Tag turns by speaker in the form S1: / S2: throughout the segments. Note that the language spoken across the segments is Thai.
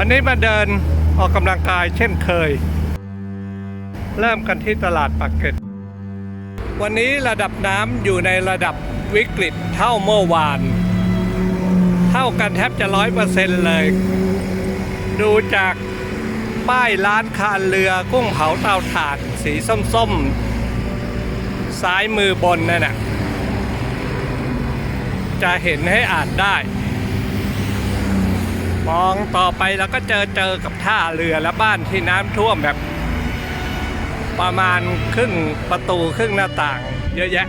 S1: วันนี้มาเดินออกกำลังกายเช่นเคย เริ่มกันที่ตลาดปากเกร็ดวันนี้ระดับน้ำอยู่ในระดับวิกฤตเท่าเมื่อวาน เท่ากันแทบจะร้อยเปอร์เซ็นต์เลย ดูจากป้ายร้านคานเรือกุ้งเผาเตาถ่าน สีส้มๆ ซ้ายมือบนนั่นน่ะจะเห็นให้อ่านได้ มองต่อไปแล้วก็เจอเจอกับท่าเรือและบ้านที่น้ำท่วมแบบ ประมาณครึ่งประตูครึ่งหน้าต่าง เยอะแยะ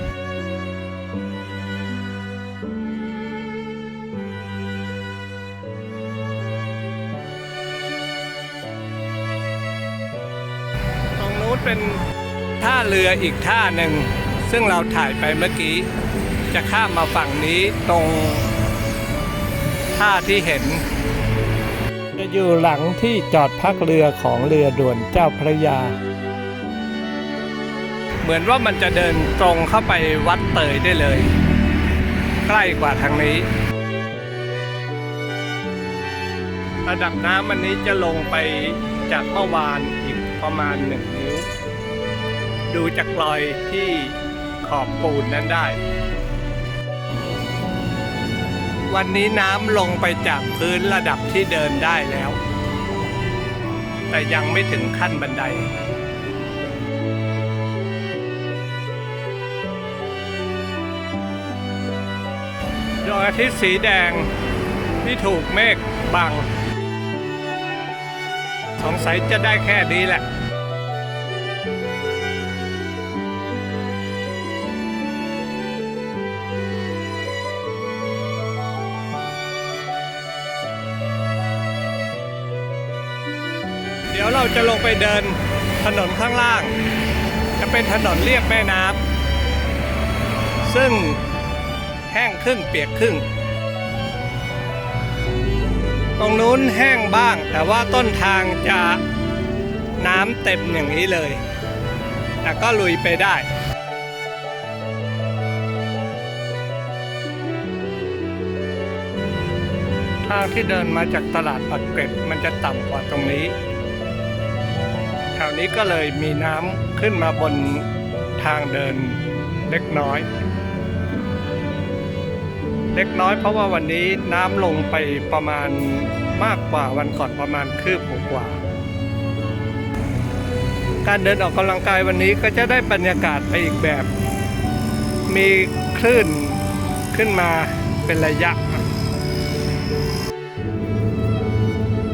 S1: ตรงนู้นเป็นท่าเรืออีกท่าหนึ่ง ซึ่งเราถ่ายไปเมื่อกี้ จะข้ามมาฝั่งนี้ตรงท่าที่เห็น จะอยู่หลังที่จอดพักเรือของเรือด่วนเจ้าพระยา เหมือนว่ามันจะเดินตรงเข้าไปวัดเตยได้เลย ใกล้กว่าทางนี้ ระดับน้ำวันนี้จะลงไปจากเมื่อวานอีกประมาณหนึ่งนิ้ว ดูจากรอยที่ขอบปูนนั้นได้ วันนี้น้ำลงไปจากพื้นระดับที่เดินได้แล้ว แต่ยังไม่ถึงขั้นบันไดดวงอาทิตย์สีแดงที่ถูกเมฆบัง สงสัยจะได้แค่นี้แหละ ดี๋ยวเราจะลงไปเดินถนนข้างล่าง จะเป็นถนนเรียบแม่น้ำซึ่งแห้งครึ่งเปียกครึ่ง ตรงนู้นแห้งบ้าง แต่ว่าต้นทางจะน้ำเต็มอย่างนี้เลย แต่ก็ลุยไปได้ทางที่เดินมาจากตลาดปักเกร็ดมันจะต่ำกว่าตรงนี้ แถวนี้ก็เลยมีน้ำขึ้นมาบนทางเดินเล็กน้อย เล็กน้อยเพราะว่าวันนี้น้ำลงไปประมาณมากกว่าวันก่อนประมาณคืบกว่า การเดินออกกำลังกายวันนี้ก็จะได้บรรยากาศไปอีกแบบ มีคลื่นขึ้นมาเป็นระยะ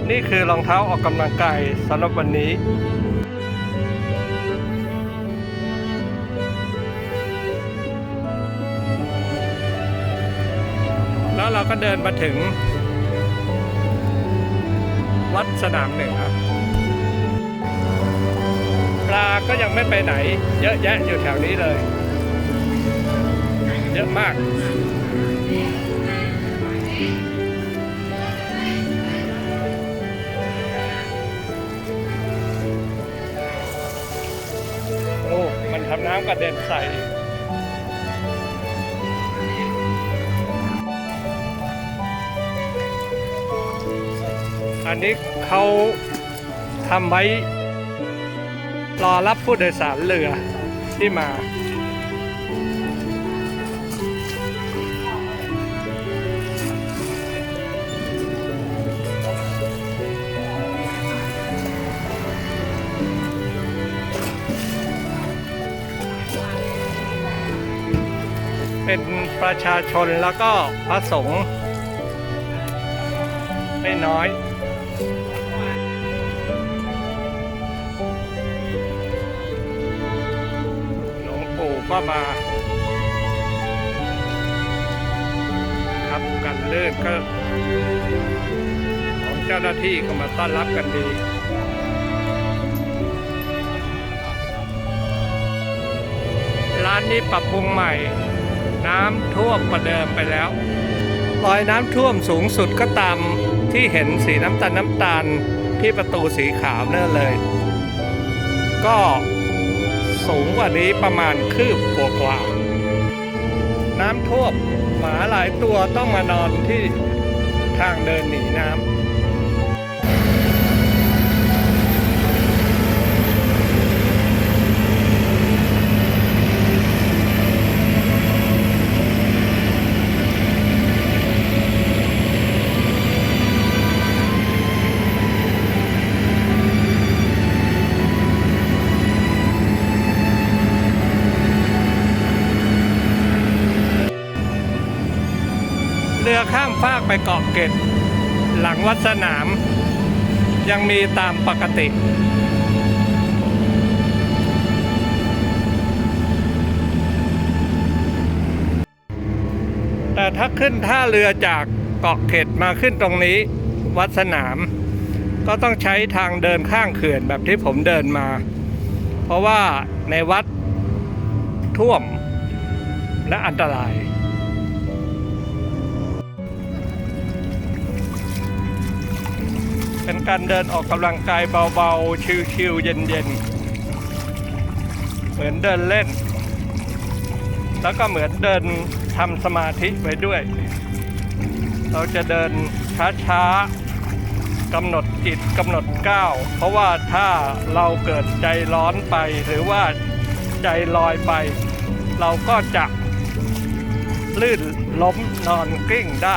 S1: นี่คือรองเท้าออกกำลังกายสำหรับวันนี้ เราก็เดินมาถึง วัดสนามเหนือปลาก็ยังไม่ไปไหน เยอะแยะอยู่แถวนี้เลย เยอะมากโอ้มันทำน้ำกระเด็นใส่ นนี้เขาทำไว้รอรับผู้โดยสารเรือที่มา เป็นประชาชนแล้วก็พระสงฆ์ไม่น้อย ก็มาครับกันเลื่อนก็ของเจ้าหน้าที่ก็มาต้อนรับกันดีร้านนี้ปรับปรุงใหม่ น้ำท่วมประเดิมไปแล้วรอยน้ำท่วมสูงสุดก็ตามที่เห็นสีน้ำตาลน้ำตาลที่ประตูสีขาวนั่นเลย ก็ สูงกว่านี้ประมาณคืบกว่าๆน้ำท่วมหมาหลายตัวต้องมานอนที่ทางเดินหนีน้ำ เกาะเกร็ดหลังวัดสนาม ยังมีตามปกติแต่ถ้าขึ้นท่าเรือจากเกาะเข็ดมาขึ้นตรงนี้วัดสนาม ก็ต้องใช้ทางเดินข้างเขื่อนแบบที่ผมเดินมา เพราะว่าในวัดท่วมและอันตราย เป็นการเดินออกกำลังกายเบาๆ ชิลๆ เย็นๆ เหมือนเดินเล่น แล้วก็เหมือนเดินทำสมาธิไปด้วย เราจะเดินช้าๆกำหนดจิตกำหนดก้าว เพราะว่าถ้าเราเกิดใจร้อนไปหรือว่าใจลอยไป เราก็จะลื่นล้มนอนกลิ้งได้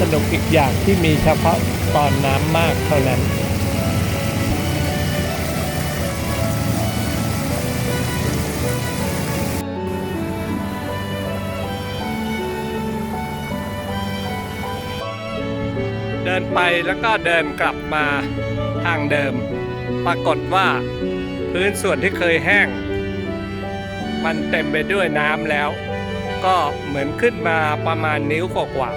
S1: สนุกอีกอย่างที่มีเฉพาะตอนน้ำมากเท่านั้น เดินไปแล้วก็เดินกลับมาทางเดิม ปรากฏว่าพื้นส่วนที่เคยแห้ง มันเต็มไปด้วยน้ำแล้ว ก็เหมือนขึ้นมาประมาณนิ้วกว่า